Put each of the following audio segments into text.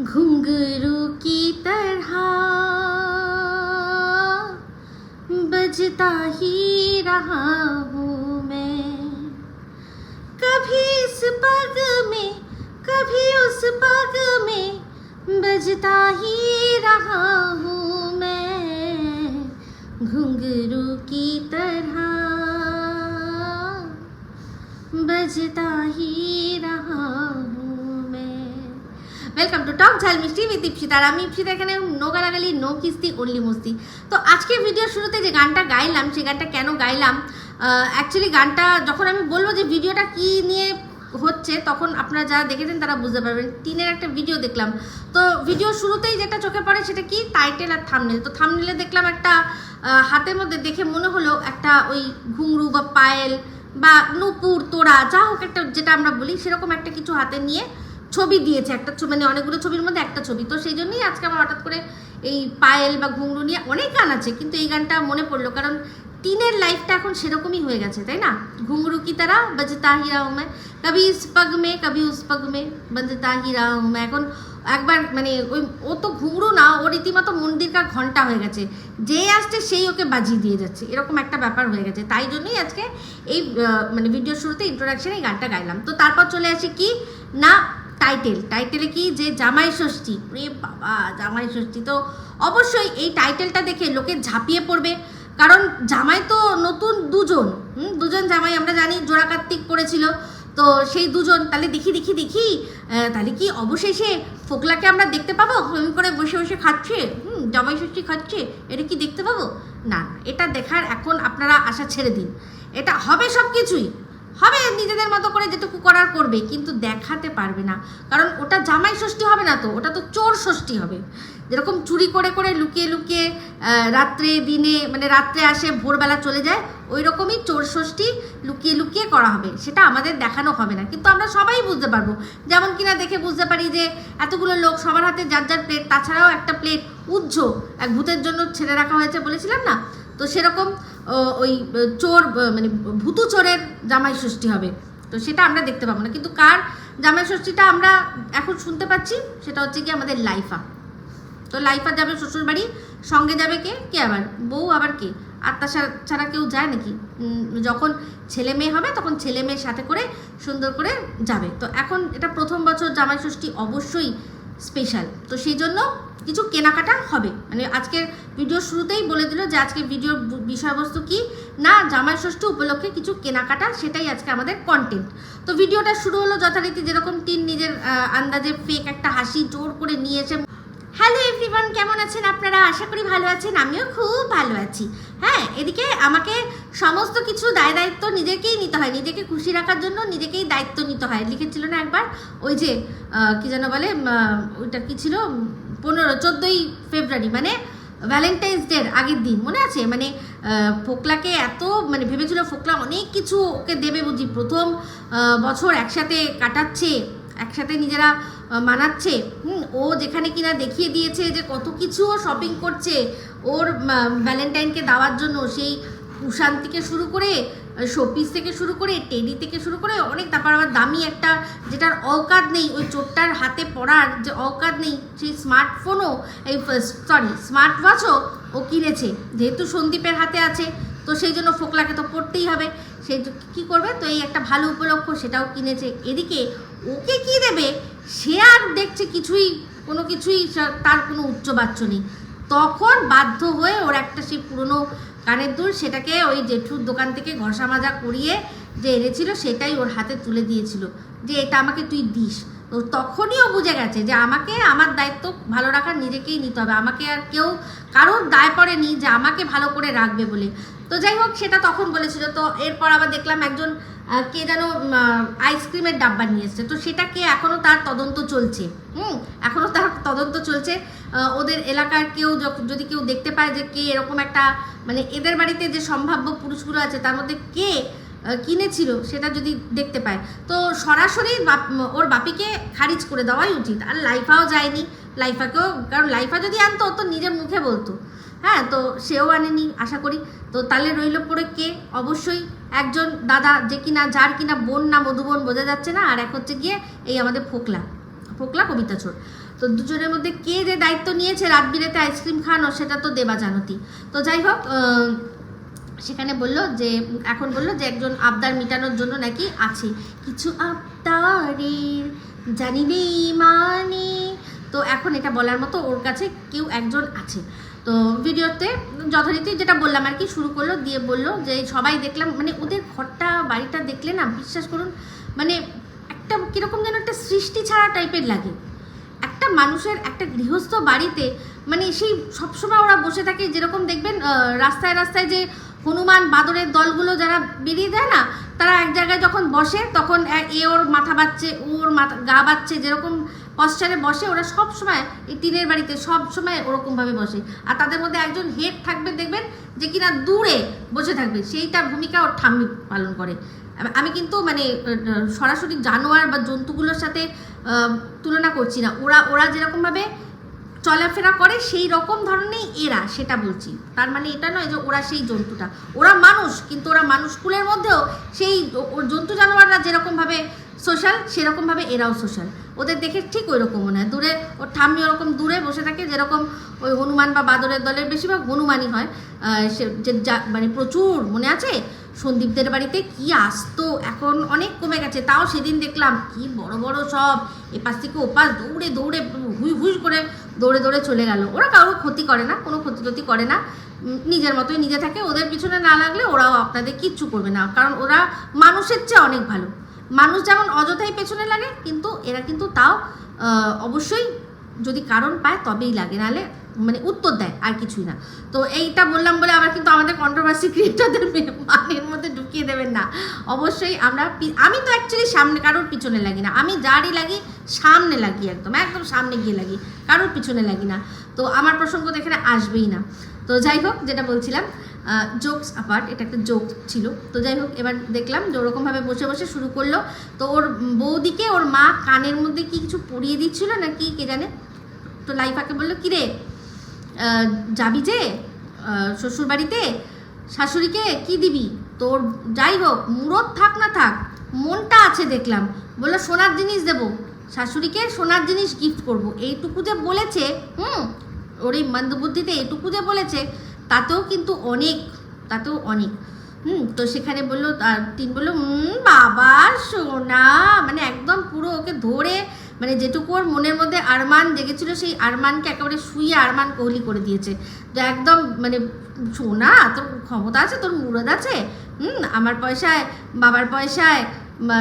घुंघरू की तरह बजता ही रहा हूँ मैं। कभी इस पग में, कभी उस पग में बजता ही रहा हूँ मैं। घुंघरू की तरह बजता ही रहा ওয়েলকাম টু টক ঝাল মিষ্টি উইথ ইপসিতা আর আমি ইপসিতা এখানে নো গালাগালি নো কিস্তি অনলি মস্তি তো আজকে ভিডিওর শুরুতে যে গানটা গাইলাম, সেই গানটা কেন গাইলাম অ্যাকচুয়ালি গানটা যখন আমি বলব যে ভিডিওটা কি নিয়ে হচ্ছে, তখন আপনারা যারা দেখেছেন তারা বুঝতে পারবেন। টিনের একটা ভিডিও দেখলাম। তো ভিডিও শুরুতেই যেটা চোখে পড়ে সেটা কি? টাইটেল আর থামনেল তো থামনেলে দেখলাম একটা হাতের মধ্যে দেখে মনে হলো একটা ওই ঘুংরু বা পায়েল বা নুপুর, তোড়া, যা হোক একটা যেটা আমরা বলি, সেরকম একটা কিছু হাতে নিয়ে ছবি দিয়েছে, একটা ছবি মানে অনেকগুলো ছবির মধ্যে একটা ছবি। তো সেই জন্যই আজকে আমার হঠাৎ করে এই পায়েল বা ঘুংরু নিয়ে অনেক গান আছে, কিন্তু এই গানটা মনে পড়ল, কারণ টিনের লাইফটা এখন সেরকমই হয়ে গেছে, তাই না? ঘুংরু কি তারা? বজতা হি রাও মে। কবি ইস পগ মে, কবি উস পগ মে, বজতা হি রাও মে। এখন একবার মানে ওই ও তো ঘুংরু না, ও রীতিমতো মন্দির মন্দিরকার ঘণ্টা হয়ে গেছে। যে আসছে সেই ওকে বাজিয়ে দিয়ে যাচ্ছে। এরকম একটা ব্যাপার হয়ে গেছে। তাই জন্যই আজকে এই মানে ভিডিও শুরুতে ইন্ট্রোডাকশনে এই গানটা গাইলাম। তো তারপর চলে আসি কি? না টাইটেল টাইটেলে কি? যে জামাই ষষ্ঠী। রে বাবা জামাই ষষ্ঠী। তো অবশ্যই এই টাইটেলটা দেখে লোকে ঝাঁপিয়ে পড়বে। কারণ জামাই তো নতুন দুজন। হুম, দুজন জামাই আমরা জানি জোড়া কার্তিক করেছিল। তো সেই দুজন তাহলে দেখি দেখি দেখি। তাহলে কি অবশেষে ফোকলাকে আমরা দেখতে পাবো? হম করে বসে বসে খাচ্ছে। হুম জামাই ষষ্ঠী খাচ্ছে। এটা কি দেখতে পাবো? না, এটা দেখার এখন আপনারা আশা ছেড়ে দিন। এটা হবে সব কিছুই হবে নিজেদের মতো করে যেটুকু করার করবে, কিন্তু দেখাতে পারবে না। কারণ ওটা জামাই ষষ্ঠী হবে না তো, ওটা তো চোর ষষ্ঠী হবে। যেরকম চুরি করে করে লুকিয়ে লুকিয়ে রাত্রে দিনে মানে রাত্রে আসে, ভোরবেলা চলে যায় ওই রকমই চোর ষষ্ঠী লুকিয়ে লুকিয়ে করা হবে। সেটা আমাদের দেখানো হবে না। কিন্তু আমরা সবাই বুঝতে পারব। যেমন কিনা দেখে বুঝতে পারি যে, এতগুলো লোক সবার হাতে যার যার প্লেট তাছাড়াও একটা প্লেট উজ্জ এক ভূতের জন্য ছেড়ে রাখা হয়েছে বলেছিলাম না? তো সেরকম ওই চোর মানে ভূতু চোরের জামাই ষষ্ঠী হবে। তো সেটা আমরা দেখতে পাবো না। কিন্তু কার জামাই ষষ্ঠীটা আমরা এখন শুনতে পাচ্ছি, সেটা হচ্ছে কি আমাদের লাইফা। তো লাইফা যাবে শ্বশুর বাড়ি সঙ্গে যাবে কে? কে আবার? বউ আবার কে? আত্মা ছাড়া কেউ যায় নাকি? যখন ছেলে মেয়ে হবে, তখন ছেলে মেয়ের সাথে করে সুন্দর করে যাবে। তো এখন এটা প্রথম বছর জামাই ষষ্ঠী অবশ্যই স্পেশাল তো সেই জন্য কিছু কেনাকাটা হবে। মানে আজকের ভিডিও শুরুতেই বলে দিল যে আজকের ভিডিওর বিষয়বস্তু কি? না, জামাই ষষ্ঠী উপলক্ষে কিছু কেনাকাটা, সেটাই আজকে আমাদের কন্টেন্ট তো ভিডিওটা শুরু হলো যথারীতি যেরকম টিন নিজের আন্দাজে ফেক একটা হাসি জোর করে নিয়েছে হ্যালো এভরিওয়ান কেমন আছেন আপনারা? আশা করি ভালো আছেন, আমিও খুব ভালো আছি। হ্যাঁ এদিকে আমাকে সমস্ত কিছু দায় দায়িত্ব নিজেকেই নিতে হয়, নিজেকে খুশি রাখার জন্য নিজেকেই দায়িত্ব নিতে হয়। লিখেছিল না একবার, ওই যে কি যেন বলে ওইটা কি ছিল? পনেরো, চোদ্দোই ফেব্রুয়ারি মানে ভ্যালেন্টাইন্স ডের আগের দিন, মনে আছে? মানে ফোকলাকে এত মানে ভেবেছিল ফোকলা অনেক কিছু ওকে দেবে বুঝি। প্রথম বছর একসাথে কাটাচ্ছে, একসাথে নিজেরা মানাচ্ছে। ও যেখানে কিনা দেখিয়ে দিয়েছে যে কত কিছু ও শপিং করছে। ওর ভ্যালেন্টাইনকে দেওয়ার জন্য সেই উষান থেকে শুরু করে শোপিস থেকে শুরু করে টেডি থেকে শুরু করে অনেক তারপর আবার দামি একটা যেটার অকাত নেই, ওই চোরটার হাতে পড়ার যে অকাত নেই, সেই স্মার্টফোনও এই সরি স্মার্ট ওয়াচও ও কিনেছে। যেহেতু সন্দীপের হাতে আছে, তো সেই জন্য ফোকলাকে তো পড়তেই হবে। সেই কি করবে? তো এই একটা ভালো উপলক্ষ সেটাও কিনেছে। এদিকে ওকে কি দেবে? সে আর দেখছে কিছুই, কোনো কিছুই তার কোনো উচ্চবাচ্য নেই। তখন বাধ্য হয়ে ওর একটা সেই পুরনো কানের দুল সেটাকে ওই জেঠুর দোকান থেকে ঘষা মাজা করিয়ে যে এনেছিল সেটাই ওর হাতে তুলে দিয়েছিল। যে এটা আমাকে তুই দিস। তো তখনই ও বুঝে গেছে যে আমাকে, আমার দায়িত্ব ভালো রাখার নিজেকেই নিতে হবে। আমাকে আর কেউ কারোর দায় পড়েনি যে আমাকে ভালো করে রাখবে বলে। তো যাই হোক, সেটা তখন বলেছিল। তো এরপর আবার দেখলাম একজন কে যেন আইসক্রিমের ডাব্বা নিয়ে এসছে। তো সেটাকে এখনও তার তদন্ত চলছে। হুম এখনও তার তদন্ত চলছে। ওদের এলাকার কেউ যদি কেউ দেখতে পায় যে কে এরকম একটা মানে এদের বাড়িতে যে সম্ভাব্য পুরুষগুলো আছে, তার মধ্যে কে কিনেছিল, সেটা যদি দেখতে পায়। তো সরাসরি ওর বাপিকে খারিজ করে দেওয়াই উচিত। আর লাইফাও যায়নি। লাইফাকেও, কারণ লাইফা যদি আনতো তো নিজের মুখে বলতো। হ্যাঁ তো সেও আনেনি, আশা করি। তো তাহলে রইল পরে কে? অবশ্যই একজন দাদা যে কিনা, যার কিনা বোন না মধুবন বোঝা যাচ্ছে না। আর এক হচ্ছে গিয়ে এই আমাদের ফোকলা ফোকলা কবিতা চোর তো দুজনের মধ্যে কে যে দায়িত্ব নিয়েছে রাত বিরেতে আইসক্রিম খাওয়ানো সেটা তো দেবা জানতি। তো যাই হোক সেখানে বলল যে, এখন বলল যে একজন আবদার মেটানোর জন্য নাকি আছে। কিছু আবদারের জানি নেই মানে। তো এখন এটা বলার মতো ওর কাছে কেউ একজন আছে। তো ভিডিওতে যথারীতি যেটা বললাম আর কি, শুরু করল, দিয়ে বলল যে সবাই দেখলাম মানে ওদের ঘরটা, বাড়িটা দেখলে না, বিশ্বাস করুন মানে একটা কীরকম যেন একটা সৃষ্টি ছাড়া টাইপের লাগে। একটা মানুষের একটা গৃহস্থ বাড়িতে মানে সেই সবসময় ওরা বসে থাকে, যেরকম দেখবেন রাস্তায় রাস্তায় যে হনুমান বাদরের দলগুলো যারা বেরিয়ে যায় না, তারা এক জায়গায় যখন বসে, তখন এ- ওর মাথা বাচ্ছে ও ওর মাথা গা বাচ্ছে যেরকম পশ্চারে বসে ওরা সব সময় এই টিনের বাড়িতে সব সময় ওরকমভাবে বসে। আর তাদের মধ্যে একজন হেড থাকবে, দেখবেন যে কিনা দূরে বসে থাকবে সেইটার ভূমিকা ওর ঠাম্মি পালন করে। আমি- কিন্তু মানে সরাসরি জানোয়ার বা জন্তুগুলোর সাথে তুলনা করছি না। ওরা ওরা যেরকমভাবে চলাফেরা করে, সেই রকম ধরনেরই এরা, সেটা বলছি। তার মানে এটা নয় যে ওরা সেই জন্তুটা। ওরা মানুষ, কিন্তু ওরা মানুষ মানুষকুলের মধ্যেও সেই জন্তু জানোয়াররা যেরকমভাবে সোশ্যাল সেরকমভাবে এরাও সোশ্যাল ওদের দেখে ঠিক ওই রকম মনে হয়। দূরে ওর ঠাম্মি ওরকম দূরে বসে থাকে যেরকম ওই হনুমান বা বাদরের দলের বেশিরভাগ হনুমানই হয়। সে যে মানে প্রচুর মনে আছে? সন্দীপদের বাড়িতে কি আসতো, এখন অনেক কমে গেছে। তাও সেদিন দেখলাম কি বড় বড় সব এপাশ থেকে ওপাশ দৌড়ে দৌড়ে হুই হুই করে দৌড়ে দৌড়ে চলে গেল। ওরা কারোর ক্ষতি করে না, কোনো ক্ষতি টতি করে না। নিজের মতোই নিজে থাকে। ওদের পিছনে না লাগলে ওরাও আপনাদের কিচ্ছু করবে না। কারণ ওরা মানুষের চেয়ে অনেক ভালো। মানুষ যেমন অযথাই পেছনে লাগে, কিন্তু এরা কিন্তু তাও অবশ্যই যদি কারণ পায় তবেই লাগে, নাহলে মানে উত্তর দেয় আর কিছুই না। তো এইটা বললাম বলে আবার কিন্তু আমাদের কন্ট্রোভার্সি ক্রিয়েটারদের মানের মধ্যে ঢুকিয়ে দেবেন না। অবশ্যই আমরা আমি তো অ্যাকচুয়ালি সামনে কারোর পিছনে লাগি না। আমি যারই লাগি, সামনে লাগি একদম একদম সামনে গিয়ে লাগি, কারোর পিছনে লাগি না। তো আমার প্রসঙ্গ তো এখানে আসবেই না। তো যাই হোক, যেটা বলছিলাম জোকস আপার্ট এটা একটা জোক ছিল। তো যাই হোক, এবার দেখলাম যে ওরকমভাবে বসে বসে শুরু করল। তো ওর বৌদিকে, ওর মা কানের মধ্যে কি কিছু পরিয়ে দিচ্ছিল না কি কে জানে? তো লাইফাকে বলল, কিরে যাবি যে? শ্বশুর বাড়িতে শাশুড়িকে কি দিবি? তোর যাই হোক, মুরত থাক না থাক, মনটা আছে দেখলাম। বলল, সোনার জিনিস দেবো, শাশুড়িকে সোনার জিনিস গিফট করব। এইটুকু যে বলেছে, হুম, ওর এই মন্দবুদ্ধিতে এটুকু যে বলেছে তাতেও কিন্তু অনেক, তাতেও অনেক। হুম, তো সেখানে বলল আর তিন বলল বাবা, সোনা। মানে একদম পুরো ওকে ধরে মানে যেটুকু ওর মনের মধ্যে আরমান জেগেছিল, সেই আরমানকে একেবারে শুয়ে আরমান কোহলি করে দিয়েছে। তো একদম মানে সোনা, তোর ক্ষমতা আছে, তোর মুরদ আছে? হুম, আমার পয়সায়, বাবার পয়সায়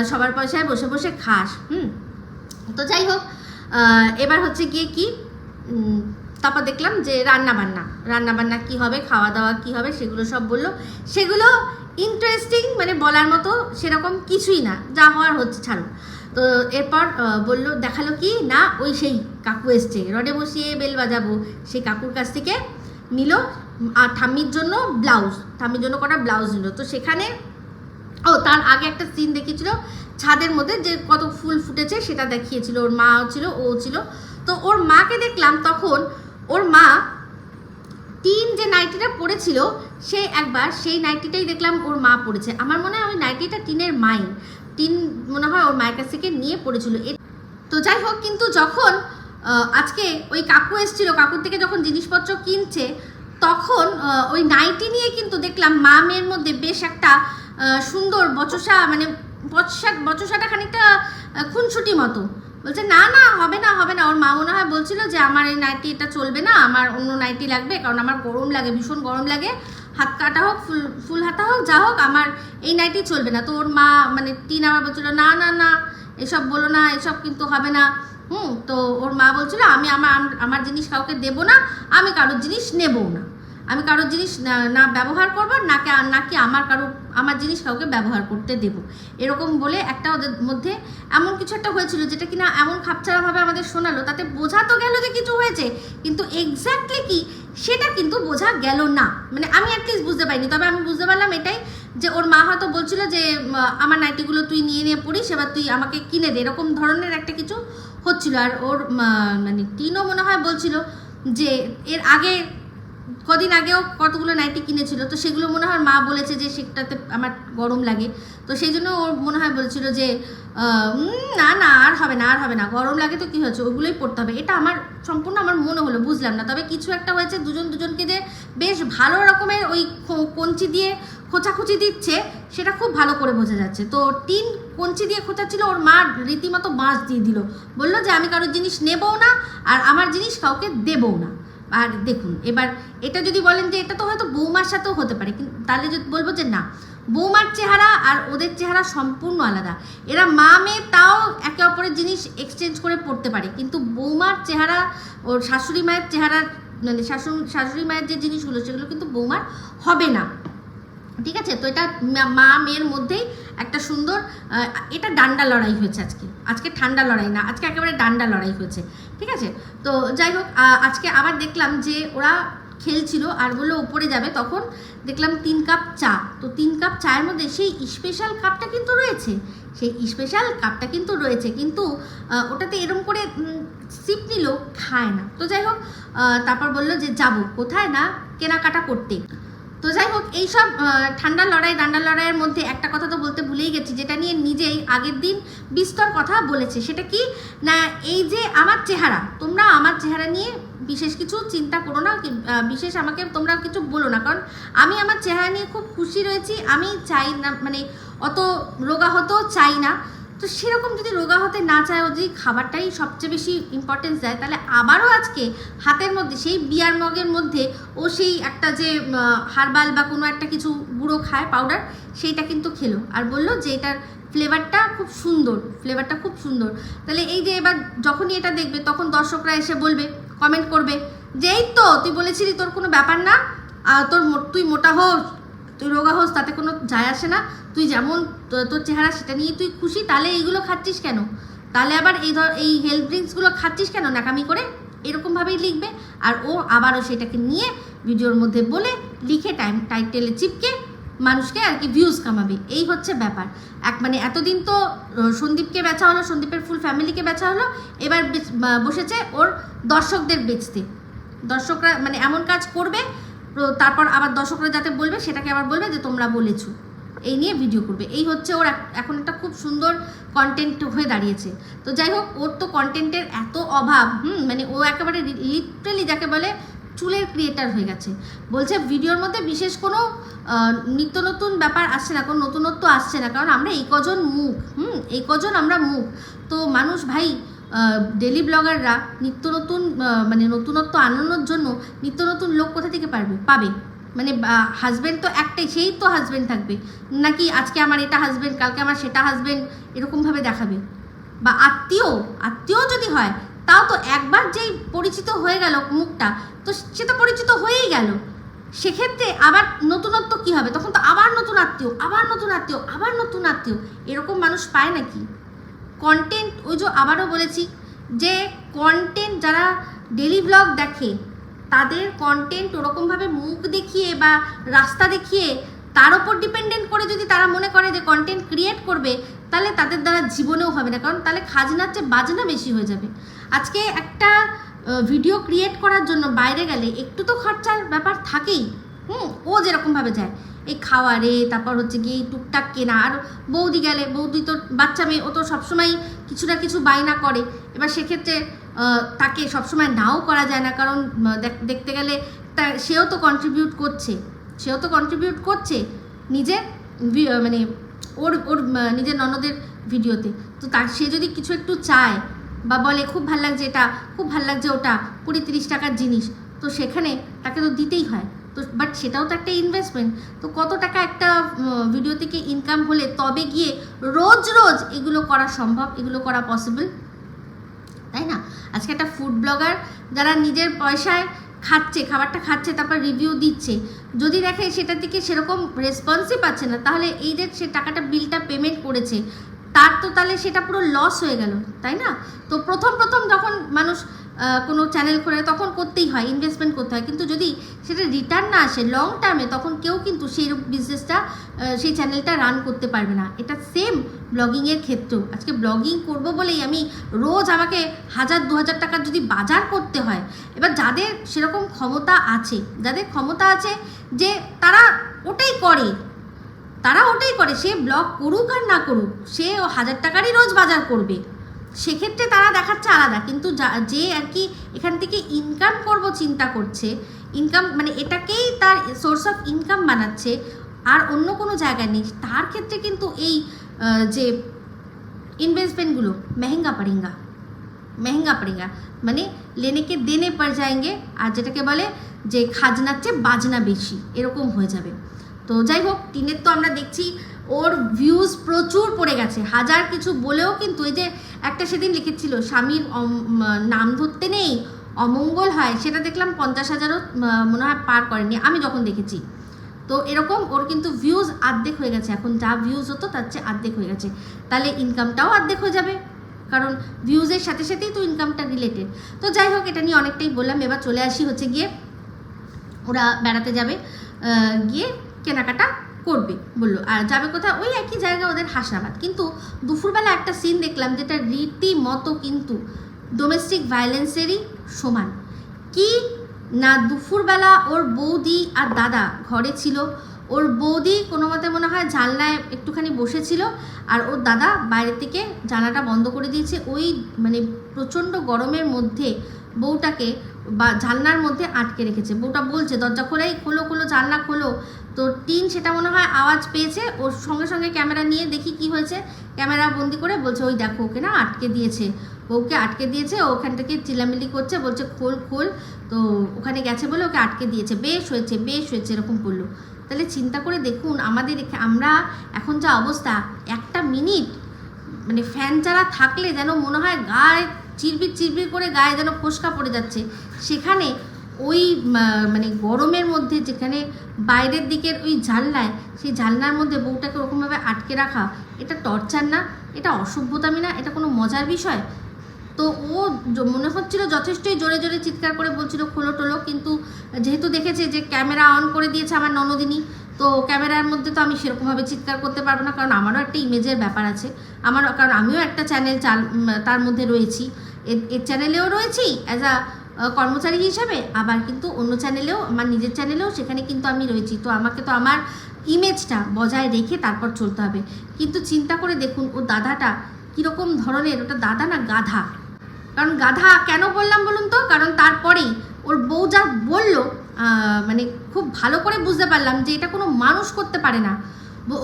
সবার পয়সায় বসে বসে খাস। হুম, তো যাই হোক এবার হচ্ছে গিয়ে কি? তারপর দেখলাম যে রান্না বান্না রান্না বান্না কী হবে খাওয়া দাওয়া কী হবে, সেগুলো সব বলল। সেগুলো ইন্টারেস্টিং মানে বলার মতো সেরকম কিছুই না, যা হওয়ার হচ্ছে, ছাড়ো। তো এরপর বলল, দেখাল কি? না, ওই সেই কাকু এসছে। রডে বসিয়ে বেল বাজাবো। সেই কাকুর কাছ থেকে নিল আর ঠাম্মির জন্য ব্লাউজ। ঠাম্মির জন্য কটা ব্লাউজ নিল। তো সেখানে, ও, তার আগে একটা সিন দেখিয়েছিল, ছাদের মধ্যে যে কত ফুল ফুটেছে, সেটা দেখিয়েছিল। ওর মাও ছিল, ও ছিল। তো ওর মাকে দেখলাম তখন ওর মা টিন যে নাইটিটা পরেছিল, সে একবার সেই নাইটিটাই দেখলাম ওর মা পরেছে। আমার মনে হয় ওই নাইটিটা টিনের মাই। টিন মনে হয় ওর মায়ের কাছ থেকে নিয়ে পড়েছিল তো যাই হোক, কিন্তু যখন আজকে ওই কাকু এসেছিল, কাকুর থেকে যখন জিনিসপত্র কিনছে, তখন ওই নাইটি নিয়ে কিন্তু দেখলাম মা মেয়ের মধ্যে বেশ একটা সুন্দর বচসা মানে বচসা, বচসাটা খানিকটা খুনসুটি মতো। বলছে, না না, হবে না হবে না। ওর মা মনে হয় বলছিল যে, আমার এই নাইটি, এটা চলবে না। আমার অন্য নাইটি লাগবে, কারণ আমার গরম লাগে, ভীষণ গরম লাগে। হাত কাটা হোক, ফুল ফুল হাতা হোক, যা হোক, আমার এই নাইটি চলবে না। তো ওর মা মানে টিন আমার বলছিল, না না না, এসব বলো না, এসব কিন্তু হবে না। হুম, তো ওর মা বলছিল, আমি আমার আমার জিনিস কাউকে দেবো না, আমি কারোর জিনিস নেবও না। আমি কারোর জিনিস না ব্যবহার করব, নাকি নাকি আমার কারও, আমার জিনিস কাউকে ব্যবহার করতে দেব। এরকম বলে একটা ওদের মধ্যে এমন কিছু একটা হয়েছিল যেটা কিনা এমন খাপছাড়াভাবে আমাদের শোনালো, তাতে বোঝা তো গেল যে কিছু হয়েছে। কিন্তু এক্স্যাক্টলি কি, সেটা কিন্তু বোঝা গেল না। মানে আমি অ্যাটলিস্ট বুঝতে পারিনি, তবে আমি বুঝতে পারলাম এটাই যে ওর মা হয়তো বলছিল যে আমার নাইটিগুলো তুই নিয়ে নিয়ে পড়িস, এবার তুই আমাকে কিনে দে। এরকম ধরনের একটা কিছু হচ্ছিল। আর ওর মানে টিনও মনে হয় বলছিল যে, এর আগে কদিন আগেও কতগুলো নাইটি কিনেছিল, তো সেগুলো মনে হয় মা বলেছে যে সেটাতে আমার গরম লাগে। তো সেই জন্য ওর মনে হয় বলেছিল যে না না, আর হবে না, আর হবে না, গরম লাগে তো কী হয়েছে, ওগুলোই পড়তে হবে। এটা আমার, সম্পূর্ণ আমার মনে হলো, বুঝলাম না। তবে কিছু একটা হয়েছে, দুজন দুজনকে যে বেশ ভালো রকমের ওই কঞ্চি দিয়ে খোঁচাখুচি দিচ্ছে, সেটা খুব ভালো করে বোঝা যাচ্ছে। তো টিন কঞ্চি দিয়ে খোঁচাচ্ছিল, ওর মা রীতিমতো বাঁশ দিয়ে দিল। বলল যে, আমি কারোর জিনিস নেবও না, আর আমার জিনিস কাউকে দেবও না। আর দেখুন, এবার এটা যদি বলেন যে এটা তো হয়তো বৌমার সাথেও হতে পারে, কিন্তু তাহলে যদি বলব যে না, বৌমার চেহারা আর ওদের চেহারা সম্পূর্ণ আলাদা। এরা মা মেয়ে তাও একে অপরের জিনিস এক্সচেঞ্জ করে পড়তে পারে, কিন্তু বৌমার চেহারা ওর শাশুড়ি মায়ের চেহারা মানে শাশুড়ি শাশুড়ি মায়ের যে জিনিসগুলো, সেগুলো কিন্তু বৌমার হবে না। ঠিক আছে? তো এটা মা মেয়ের মধ্যেই একটা সুন্দর এটা ডান্ডা লড়াই হয়েছে আজকে। আজকে ঠান্ডা লড়াই না, আজকে একেবারে ডান্ডা লড়াই হয়েছে। ঠিক আছে? তো যাই হোক আজকে আবার দেখলাম যে ওরা খেলছিল আর বলল ওপরে যাবে। তখন দেখলাম তিন কাপ চা। তো তিন কাপ চায়ের মধ্যে সেই স্পেশাল কাপটা কিন্তু রয়েছে। সেই স্পেশাল কাপটা কিন্তু রয়েছে। কিন্তু ওটাতে এরম করে সিপ নিলেও খায় না। তো যাই হোক তারপর বলল যে, যাব। কোথায় না কেনাকাটা করতে। তো যাই হোক, এইসব ঠান্ডা লড়াই ডান্ডা লড়াইয়ের মধ্যে একটা কথা তো বলতে ভুলেই গেছি, যেটা নিয়ে নিজেই আগের দিন বিস্তর কথা বলেছে। সেটা কি? না, এই যে আমার চেহারা, তোমরা আমার চেহারা নিয়ে বিশেষ কিছু চিন্তা করো না বিশেষ আমাকে তোমরা কিছু বলো না, কারণ আমি আমার চেহারা নিয়ে খুব খুশি রয়েছি। আমি চাই না মানে অত রোগা হতেও চাই না। তো সেরকম যদি রোগা হতে না চায় ও যদি খাবারটাই সবচেয়ে বেশি ইম্পর্টেন্স দেয়, তাহলে আবারও আজকে হাতের মধ্যে, সেই বিয়ার মগের মধ্যে ও সেই একটা যে হারবাল বা কোনো একটা কিছু গুঁড়ো খায় পাউডার সেইটা কিন্তু খেলো। আর বলল যে এটার ফ্লেভারটা খুব সুন্দর ফ্লেভারটা খুব সুন্দর। তাহলে এই যে এবার যখনই এটা দেখবে, তখন দর্শকরা এসে বলবে কমেন্ট করবে যে, এই তো, তুই বলেছিলি তোর কোনো ব্যাপার না তোর তুই মোটা হোস, তুই রোগা হোস, তাতে কোনো যায় আসে না। তুই যেমন তোর চেহারা সেটা নিয়ে তুই খুশি, তাহলে এইগুলো খাচ্ছিস কেন? তাহলে আবার এই ধর, এই হেলথ ড্রিঙ্কসগুলো খাচ্ছিস কেন নাকামি করে? এরকমভাবেই লিখবে। আর ও আবারও সেটাকে নিয়ে ভিডিওর মধ্যে বলে লিখে টাইম টাইটেলে চিপকে মানুষকে আর কি ভিউজ কামাবে। এই হচ্ছে ব্যাপার। এক মানে এতদিন তো সন্দীপকে বেচা হলো, সন্দীপের ফুল ফ্যামিলিকে বেচা হলো, এবার বসেছে ওর দর্শকদের বেচতে। দর্শকরা মানে এমন কাজ করবে তারপর আবার দর্শকরা যাতে বলবে, সেটাকে আবার বলবে যে তোমরা বলেছ। এই নিয়ে ভিডিও করবে। এই হচ্ছে ওর এখন একটা খুব সুন্দর কন্টেন্ট হয়ে দাঁড়িয়েছে। তো যাই হোক, ওর তো কন্টেন্টের এত অভাব, হুম মানে ও একেবারে লিটারালি যাকে বলে চুলের ক্রিয়েটার হয়ে গেছে। বলছে ভিডিওর মধ্যে বিশেষ কোনো নিত্য নতুন ব্যাপার আসছে না, কোনো নতুনত্ব আসছে না, কারণ আমরা এই কজন মুখ, হুম, এই কজন আমরা মুখ। তো মানুষ ভাই ডেলি ব্লগাররা নিত্য নতুন মানে নতুনত্ব আনানোর জন্য নিত্য নতুন লোক কোথা থেকে পারবে? পাবে। মানে হাজব্যান্ড তো একটাই, সেই তো হাজব্যান্ড থাকবে। নাকি আজকে আমার এটা হাজব্যান্ড কালকে আমার সেটা হাজব্যান্ড এরকমভাবে দেখাবে? বা আত্মীয় আত্মীয় যদি হয়, তাও তো একবার যেই পরিচিত হয়ে গেল মুখটা, তো সে তো পরিচিত হয়েই গেল। সেক্ষেত্রে আবার নতুনত্ব কি হবে? তখন তো আবার নতুন আত্মীয়, আবার নতুন আত্মীয়, আবার নতুন আত্মীয়, এরকম মানুষ পায় নাকি? কন্টেন্ট ওই যে আবারও বলেছি যে কন্টেন্ট যারা ডেলি ব্লগ দেখে তাদের কন্টেন্ট ওরকমভাবে মুখ দেখিয়ে বা রাস্তা দেখিয়ে তার ওপর ডিপেন্ডেন্ট করে যদি তারা মনে করে যে কন্টেন্ট ক্রিয়েট করবে, তাহলে তাদের দ্বারা জীবনেও হবে না। কারণ তাহলে খাজনার চেয়ে বাজনা বেশি হয়ে যাবে। আজকে একটা ভিডিও ক্রিয়েট করার জন্য বাইরে গেলে একটু তো খরচার ব্যাপার থাকেই। হুম, ও যেরকমভাবে যায়। এই খাওয়ারে, তারপর হচ্ছে গিয়ে টুকটাক কেনা। আর বৌদি গেলে, বৌদি তো বাচ্চা মেয়ে, ও তো সবসময় কিছু না কিছু বায়না করে। এবার সেক্ষেত্রে তাকে সবসময় নাও করা যায় না, কারণ দেখ- দেখতে গেলে তা, সেও তো কন্ট্রিবিউট করছে। সেও তো কন্ট্রিবিউট করছে নিজের মানে ওর ওর নিজের ননদের ভিডিওতে। তো তার, সে যদি কিছু একটু চায় বা বলে, খুব ভালো লাগছে এটা, খুব ভালো লাগছে ওটা, কুড়ি তিরিশ টাকার জিনিস। তো সেখানে তাকে তো দিতেই হয়। তো বাট সেটাও তো একটা ইনভেস্টমেন্ট তো কত টাকা একটা ভিডিও থেকে ইনকাম হলে তবে গিয়ে রোজ রোজ এগুলো করা সম্ভব, এগুলো করা পসিবল তাই না? আজকে একটা ফুড ব্লগার যারা নিজের পয়সায় খাচ্ছে, খাবারটা খাচ্ছে, তারপর রিভিউ দিচ্ছে, যদি দেখে সেটা থেকে সেরকম রেসপন্সই পাচ্ছে না, তাহলে এই যে সে টাকাটা বিলটা পেমেন্ট করেছে, তার তো তাহলে সেটা পুরো লস হয়ে গেল, তাই না? তো প্রথম প্রথম যখন মানুষ কোনো চ্যানেল খোলে তখন করতেই হয় ইনভেস্টমেন্ট করতে হয়। কিন্তু যদি সেটা রিটার্ন না আসে লং টার্মে তখন কেউ কিন্তু সেই বিজনেসটা সেই চ্যানেলটা রান করতে পারবে না। এটা সেম ব্লগিংয়ের ক্ষেত্রেও। আজকে ব্লগিং করব বলেই আমি রোজ আমাকে হাজার, দু হাজার টাকার যদি বাজার করতে হয়, এবার যাদের সেরকম ক্ষমতা আছে, যাদের ক্ষমতা আছে যে তারা ওটাই করে, তারা ওটাই করে, সে ব্লগ করুক আর না করুক, সে হাজার টাকারই রোজ বাজার করবে। সেক্ষেত্রে তারা দেখাচ্ছে আলাদা। কিন্তু যা- আর কি এখান থেকে ইনকাম করব চিন্তা করছে ইনকাম মানে এটাকেই তার সোর্স অফ ইনকাম বানাচ্ছে, আর অন্য কোনো জায়গা নেই। তার ক্ষেত্রে কিন্তু এই যে ইনভেস্টমেন্টগুলো মেহেঙ্গা পড়েঙ্গা মেহেঙ্গা পড়েঙ্গা মানে লেনেকে দেনে পড় যায়গে, আর যেটাকে বলে যে খাজনার চেয়ে বাজনা বেশি, এরকম হয়ে যাবে। তো যাই হোক, টিনের তো আমরা দেখছি ওর ভিউজ প্রচুর পড়ে গেছে। হাজার কিছু বলেও কিন্তু এই যে একটা সেদিন লিখেছিল, স্বামীর নাম ধরতে নেই, অমঙ্গল হয়, সেটা দেখলাম পঞ্চাশ হাজারও মনে হয় পার করেনি, আমি যখন দেখেছি। তো এরকম ওর কিন্তু ভিউজ আর্ধেক হয়ে গেছে, এখন যা ভিউজ হতো তার চেয়ে আর্ধেক হয়ে গেছে। তাহলে ইনকামটাও আর্ধেক হয়ে যাবে, কারণ ভিউজের সাথে সাথেই তো ইনকামটা রিলেটেড তো যাই হোক, এটা নিয়ে অনেকটাই বললাম, এবার চলে আসি হচ্ছে গিয়ে, ওরা বেড়াতে যাবে গিয়ে কেনাকাটা করবে? বলল, আর যাবে কোথায়? ওই একই জায়গা ওদের হাসনাবাদ। কিন্তু দুপুরবেলা একটা সিন দেখলাম যেটা রীতিমতো কিন্তু ডোমেস্টিক ভায়োলেন্সেরই সমান। কি? না, দুপুরবেলা ওর বৌদি আর দাদা ঘরে ছিল। ওর বৌদি কোনো মতে মনে হয় জানলায় একটুখানি বসেছিল আর ওর দাদা বাইরে থেকে জানাটা বন্ধ করে দিয়েছে। ওই মানে প্রচণ্ড গরমের মধ্যে বউটাকে বা জানলার মধ্যে আটকে রেখেছে। বউটা বলছে, দরজা খোলাই, খোলো খোলো, জানলা খোলো। তো টিন সেটা মনে হয় আওয়াজ পেয়েছে, ওর সঙ্গে সঙ্গে ক্যামেরা নিয়ে দেখি কি হয়েছে। ক্যামেরা বন্দি করে বলছে, ওই দেখো, ওকে না আটকে দিয়েছে। ওকে আটকে দিয়েছে ওখান থেকে চিলামিলি করছে, বলছে, খোল খোল। তো ওখানে গেছে বলে ওকে আটকে দিয়েছে। বেশ হয়েছে বেশ হয়েছে, এরকম বলল। তাহলে চিন্তা করে দেখুন, আমাদের আমরা এখন যা অবস্থা, একটা মিনিট মানে ফ্যান চালা থাকলে যেন মনে হয় গায়ে চিরবির চিরবির করে গায়ে যেন ফোসকা পড়ে যাচ্ছে। সেখানে ওই মানে গরমের মধ্যে যেখানে বাইরের দিকের ওই জানলায়, সেই জানলার মধ্যে বউটাকে ওরকমভাবে আটকে রাখা, এটা টর্চার না? এটা অসভ্যতামি না? এটা কোনো মজার বিষয়? তো ও মনে হচ্ছিল যথেষ্টই জোরে জোরে চিৎকার করে বলছিল, খোলো টোলো। কিন্তু যেহেতু দেখেছে যে ক্যামেরা অন করে দিয়েছে আমার ননদিনী, তো ক্যামেরার মধ্যে তো আমি সেরকমভাবে চিৎকার করতে পারব না, কারণ আমারও একটা ইমেজের ব্যাপার আছে। আমার, কারণ আমিও একটা চ্যানেল চাল তার মধ্যে রয়েছি। এর চ্যানেলেও রয়েছি, অ্যাজ আ কর্মচারী হিসাবে, আবার কিন্তু অন্য চ্যানেলেও আমার নিজের চ্যানেলেও সেখানে কিন্তু আমি রয়েছি। তো আমাকে তো আমার ইমেজটা বজায় রেখে তারপর চলতে হবে। কিন্তু চিন্তা করে দেখুন ও দাদাটা কীরকম ধরনের, ওটা দাদা না গাধা? কারণ গাধা কেন বললাম বলুন তো? কারণ তারপরেই ওর বউ যা বলল মানে খুব ভালো করে বুঝতে পারলাম যে এটা কোনো মানুষ করতে পারে না।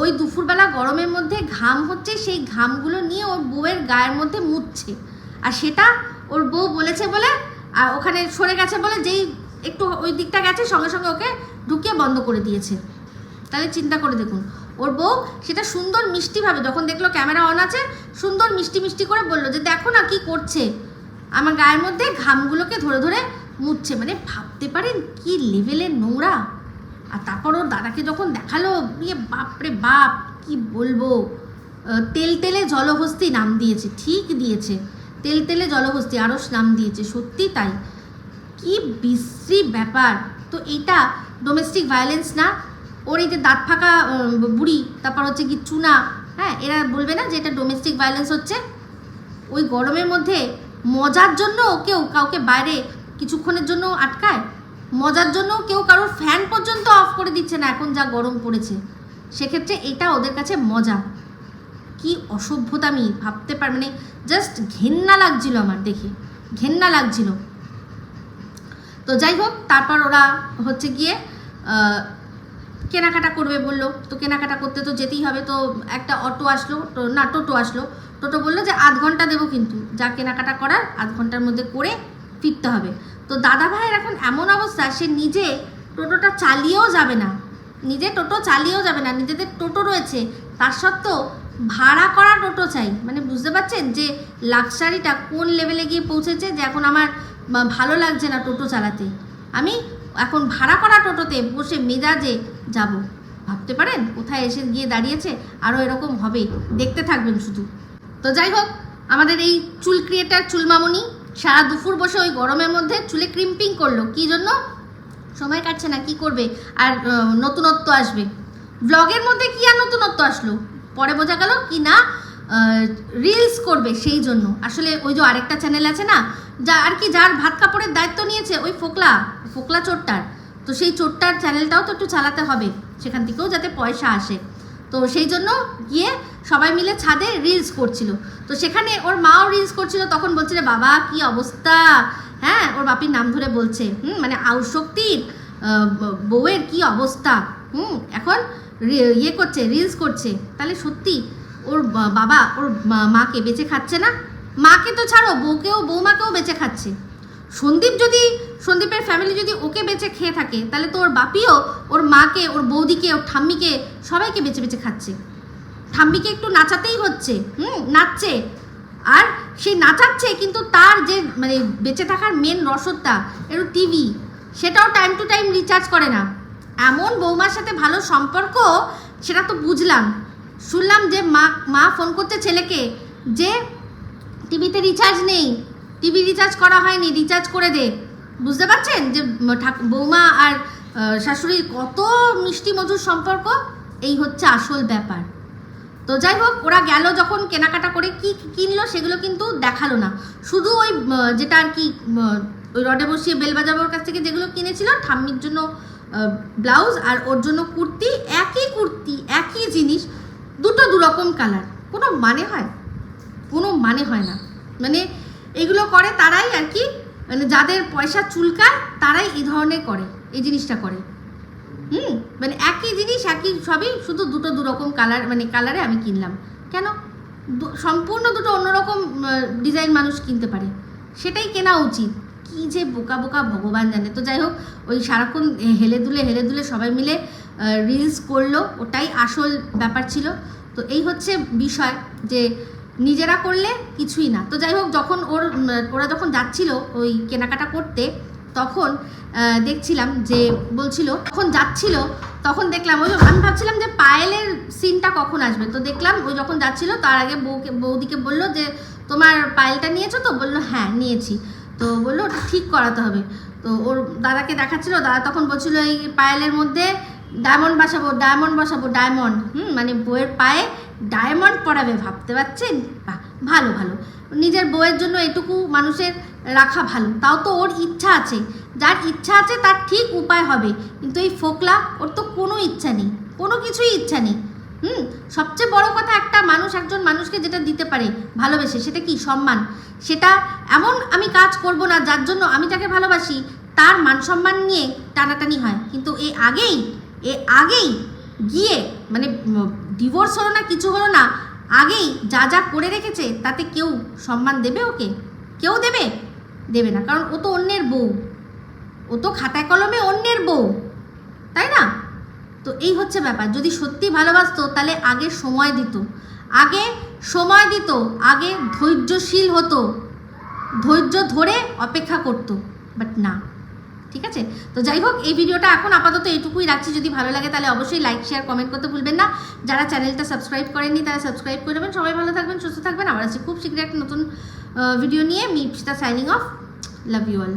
ওই দুপুরবেলা গরমের মধ্যে ঘাম হচ্ছে, সেই ঘামগুলো নিয়ে ওর বউয়ের গায়ের মধ্যে মুছছে আর সেটা ওর বউ বলেছে বলে আর ওখানে সরে গেছে বলে যেই একটু ওই দিকটা গেছে, সঙ্গে সঙ্গে ওকে ঢুকিয়ে বন্ধ করে দিয়েছে। তাহলে চিন্তা করে দেখুন। ওর বউ সেটা সুন্দর মিষ্টিভাবে যখন দেখল ক্যামেরা অন আছে, সুন্দর মিষ্টি মিষ্টি করে বলল যে, দেখো না কি করছে। আমার গায়ের মধ্যে ঘামগুলোকে ধরে ধরে মুছছে। মানে ভাবতে পারেন কি লেভেলের নোংরা। আর তারপর ওর দাদাকে যখন দেখাল ইয়ে বাপরে বাপ, কি বলব? তেল তেলে জলহস্তি নাম দিয়েছে, ঠিক দিয়েছে। তেল তেলে জলহস্তি আরও নাম দিয়েছে, সত্যি তাই? কি বিশ্রী ব্যাপার। তো এটা ডোমেস্টিক ভায়োলেন্স না? ওর এই যে দাঁত ফাঁকা বুড়ি, তারপর হচ্ছে কি চুনা হ্যাঁ এরা বলবে না যে এটা ডোমেস্টিক ভায়োলেন্স হচ্ছে? ওই গরমের মধ্যে মজার জন্য কেউ কাউকে বাইরে কিছুক্ষণের জন্য আটকায়? মজার জন্য কেউ কারোর ফ্যান পর্যন্ত অফ করে দিচ্ছে না, এখন যা গরম পড়েছে। সেক্ষেত্রে এটা ওদের কাছে মজা। কি অসভ্যতামি ভাবতে পার মানে জাস্ট ঘেন্না লাগছিল আমার দেখে, ঘেন্না লাগছিল। তো যাই হোক, তারপর ওরা হচ্ছে গিয়ে কেনাকাটা করবে বলল। তো কেনাকাটা করতে তো যেতেই হবে। তো একটা অটো আসলো না, টোটো আসলো। টোটো বলল যে, আধ ঘণ্টা দেবো কিন্তু। যা কেনাকাটা করার, আধ ঘণ্টার মধ্যে করে ফিরতে হবে। তো দাদা ভাইয়ের এখন এমন অবস্থা, সে নিজে টোটোটা চালিয়েও যাবে না। নিজে টোটো চালিয়েও যাবে না। নিজেদের টোটো রয়েছে। তার সত্ত্বেও ভাড়া করা টোটো চাই। মানে বুঝতে পারছেন যে লাক্সারিটা কোন লেভেলে গিয়ে পৌঁছেছে যে এখন আমার ভালো লাগছে না টোটো চালাতে? আমি এখন ভাড়া করা টোটোতে বসে মেজাজে যাব। ভাবতে পারেন? কোথায় এসে গিয়ে দাঁড়িয়েছে? আরও এরকম হবে। দেখতে থাকবেন শুধু। তো যাই হোক, আমাদের এই চুল ক্রিয়েটার চুলমামনি সারা দুপুর বসে ওই গরমের মধ্যে চুলে ক্রিম্পিং করল। কি জন্য? সময় কাটছে না, কি করবে? আর নতুনত্ব আসবে। ব্লগের মধ্যে কি আর নতুনত্ব আসলো? পরে বোঝা গেল কি না রিলস করবে সেই জন্য। আসলে ওই যে আরেকটা চ্যানেল আছে না যা আর কি যার ভাত কাপড়ের দায়িত্ব নিয়েছে ওই ফোকলা ফোকলা চোরটার। তো সেই চোরটার চ্যানেলটাও তো একটু চালাতে হবে সেখান থেকেও যাতে পয়সা আসে। তো সেই জন্য গিয়ে সবাই মিলে ছাদে রিলস করছিল। তো সেখানে ওর মাও রিলস করছিল তখন বলছিল বাবা কি অবস্থা? হ্যাঁ ওর বাপির নাম ধরে বলছে হুম মানে আউশক্তির আহ, ব- বউয়ের কি অবস্থা? হুম এখন ইয়ে করছে রিলস করছে। তাহলে সত্যি ওর বাবা ওর মাকে বেঁচে খাচ্ছে না? মাকে তো ছাড়ো, বউকেও বৌমাকেও বেঁচে খাচ্ছে। সন্দীপ যদি, সন্দীপের ফ্যামিলি যদি ওকে বেঁচে খেয়ে থাকে, তাহলে তো ওর বাপিও, ওর মাকে, ওর বৌদিকে, ওর ঠাম্মিকে, সবাইকে বেঁচে বেঁচে খাচ্ছে। ঠাম্মিকে একটু নাচাতেই হচ্ছে, হুম, নাচছে। আর সে নাচাচ্ছে, কিন্তু তার যে মানে বেঁচে থাকার মেন রসদটা একটু টিভি সেটাও টাইম টু টাইম রিচার্জ করে না। এমন বৌমার সাথে ভালো সম্পর্ক? সেটা তো বুঝলাম। শুনলাম যে মা মা ফোন করতে ছেলেকে যে টিভিতে রিচার্জ নেই। টিভি রিচার্জ করা হয়নি রিচার্জ করে দে। বুঝতে পারছেন যে বৌমা আর শাশুড়ির কত মিষ্টি মধুর সম্পর্ক? এই হচ্ছে আসল ব্যাপার। তো যাই হোক, ওরা গেল যখন কেনাকাটা করে কি কিনলো সেগুলো কিন্তু দেখাল না। শুধু ওই যেটা আর কি ওই রডে বসিয়ে বেল বাজাবোর কাছ থেকে যেগুলো কিনেছিল, ঠাম্মির জন্য ব্লাউজ আর ওর জন্য কুর্তি, একই কুর্তি, একই জিনিস, দুটো দু রকম কালার কোনো মানে হয়? কোনো মানে হয় না। মানে এগুলো করে তারাই আর কি মানে যাদের পয়সা চুলকায়, তারাই এই ধরনের করে, এই জিনিসটা করে। হুম? মানে একই জিনিস, একই সবই, শুধু দুটো দু রকম কালার মানে কালারে আমি কিনলাম। কেন? সম্পূর্ণ দুটো অন্যরকম ডিজাইন মানুষ কিনতে পারে। সেটাই কেনা উচিত। কি যে বোকা বোকা ভগবান জানে। তো যাই হোক, ওই সারাক্ষণ হেলে দুলে হেলে দুলে সবাই মিলে রিলস করল, ওটাই আসল ব্যাপার ছিল। তো এই হচ্ছে বিষয় যে নিজেরা করলে কিছুই না। তো যাই হোক, যখন ওর, ওরা যখন যাচ্ছিল ওই কেনাকাটা করতে, তখন দেখছিলাম যে বলছিল, যখন যাচ্ছিল, তখন দেখলাম, ওই আমি ভাবছিলাম যে পায়েলের সিনটা কখন আসবে? তো দেখলাম ওই যখন যাচ্ছিল, তার আগে বউকে, বৌদিকে বলল যে, তোমার পায়েলটা নিয়েছো তো? বলল হ্যাঁ নিয়েছি। তো বলল, ওটা ঠিক করাতে হবে। তো ওর দাদাকে দেখাচ্ছিল, দাদা তখন বলছিল, এই পায়েলের মধ্যে ডায়মন্ড বসাবো ডায়মন্ড বসাবো ডায়মন্ড হুম মানে বইয়ের পায়ে ডায়মন্ড পরাবে, ভাবতে পারছেন? ভালো ভালো। নিজের বইয়ের জন্য এটুকু মানুষের রাখা ভালো। তাও তো ওর ইচ্ছা আছে। যার ইচ্ছা আছে তার ঠিক উপায় হবে। কিন্তু এই ফোকলা, ওর তো কোনো ইচ্ছা নেই। কোনো কিছুই ইচ্ছা নেই। হুম, সবচেয়ে বড় কথা একটা মানুষ একজন মানুষকে যেটা দিতে পারে, ভালোবেসে, সেটা কি? সম্মান। সেটা এমন আমি কাজ করব না, যার জন্য আমি তাকে ভালোবাসি, তার মান সম্মান নিয়ে টানাটানি হয়। কিন্তু এ আগেই এ আগেই গিয়ে মানে ডিভোর্স হলো না, কিছু হলো না, আগেই যা যা করে রেখেছে, তাতে কেউ সম্মান দেবে ওকে? কেউ দেবে? দেবে না, কারণ ও তো অন্যের বউ। ও তো খাতায় কলমে অন্যের বউ। তাই না? তো এই হচ্ছে ব্যাপার। যদি সত্যি ভালোবাসতো, তাহলে আগে সময় দিত। আগে সময় দিত, আগে ধৈর্যশীল হতো। ধৈর্য ধরে অপেক্ষা করতো বাট না। ঠিক আছে? তো যাই হোক, এই ভিডিওটা এখন আপাতত এইটুকুই রাখছি। যদি ভালো লাগে, তাহলে অবশ্যই লাইক শেয়ার কমেন্ট করতে ভুলবেন না। যারা চ্যানেলটা সাবস্ক্রাইব করেননি, তারা সাবস্ক্রাইব করে দেবেন সবাই ভালো থাকবেন, সুস্থ থাকবেন। আবার আছি খুব শীঘ্রই একটা নতুন ভিডিও নিয়ে। Me signing off love you all